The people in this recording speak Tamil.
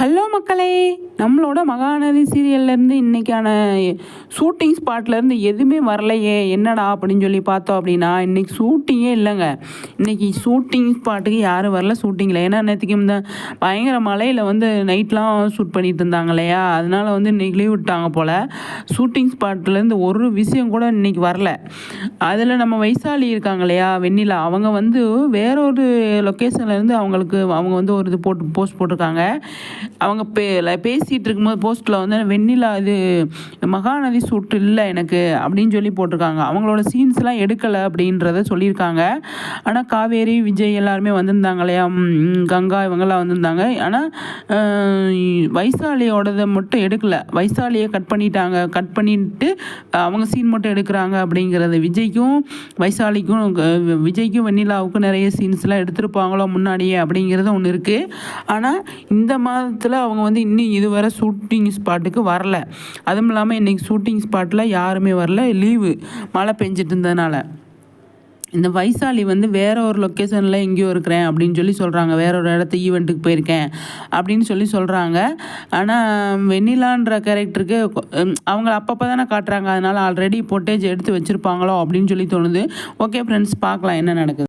ஹலோ மக்களே நம்மளோட மகாநதி சீரியல்லேருந்து இன்றைக்கான ஷூட்டிங் ஸ்பாட்லேருந்து எதுவுமே வரலையே என்னடா அப்படின்னு சொல்லி பார்த்தோம் அப்படின்னா இன்றைக்கி ஷூட்டிங்கே இல்லைங்க. இன்றைக்கி ஷூட்டிங் ஸ்பாட்டுக்கு யாரும் வரல ஷூட்டிங்கில் ஏன்னா நேற்றுக்கு இந்த பயங்கர மலையில் வந்து நைட்லாம் ஷூட் பண்ணிட்டு இருந்தாங்க இல்லையா? அதனால் வந்து இன்றைக்கி லீவ் விட்டாங்க போல். ஷூட்டிங் ஸ்பாட்லேருந்து ஒரு விஷயம் கூட இன்றைக்கி வரல. அதில் நம்ம வைசாலி இருக்காங்க இல்லையா வெண்ணிலா அவங்க வந்து வேறொரு லொக்கேஷன்லேருந்து அவங்களுக்கு அவங்க வந்து ஒரு இது போட்டு போஸ்ட் போட்டிருக்காங்க. அவங்க பே பேசிகிட்டு இருக்கும்போது போஸ்ட்டில் வந்து வெண்ணிலா இது மகாநதி சூட்டு இல்லை எனக்கு அப்படின்னு சொல்லி போட்டிருக்காங்க. அவங்களோட சீன்ஸ்லாம் எடுக்கலை அப்படின்றத சொல்லியிருக்காங்க. ஆனால் காவேரி விஜய் எல்லாருமே வந்திருந்தாங்க இல்லையா கங்கா இவங்கெல்லாம் வந்திருந்தாங்க. ஆனால் வைசாலியோடதை மட்டும் எடுக்கலை. வைசாலியை கட் பண்ணிட்டாங்க. கட் பண்ணிட்டு அவங்க சீன் மட்டும் எடுக்கிறாங்க அப்படிங்கிறது. விஜய்க்கும் வைசாலிக்கும் விஜய்க்கும் வெண்ணிலாவுக்கும் நிறைய சீன்ஸ்லாம் எடுத்திருப்பாங்களோ முன்னாடியே அப்படிங்கிறது ஒன்று இருக்குது ஆனால் இந்த மாதிரி காலத்தில் அவங்க வந்து இன்னும் இதுவரை ஷூட்டிங் ஸ்பாட்டுக்கு வரல. அதுவும் இல்லாமல் இன்றைக்கி ஷூட்டிங் ஸ்பாட்டில் யாருமே வரல. லீவு. மழை பெஞ்சிட்டு இருந்ததுனால. இந்த வைசாலி வந்து வேற ஒரு லொக்கேஷனில் எங்கேயோ இருக்கிறேன் அப்படின்னு சொல்லி சொல்கிறாங்க வேற ஒரு இடத்து ஈவெண்ட்டுக்கு போயிருக்கேன் அப்படின்னு சொல்லி சொல்கிறாங்க ஆனால் வெண்ணிலான்ற கேரக்டருக்கு அவங்க அப்பப்போ தானே காட்டுறாங்க. அதனால் ஆல்ரெடி பொட்டேஜ் எடுத்து வச்சுருப்பாங்களோ அப்படின்னு சொல்லி தோணுது. ஓகே ஃப்ரெண்ட்ஸ் பார்க்கலாம் என்ன நடக்குது.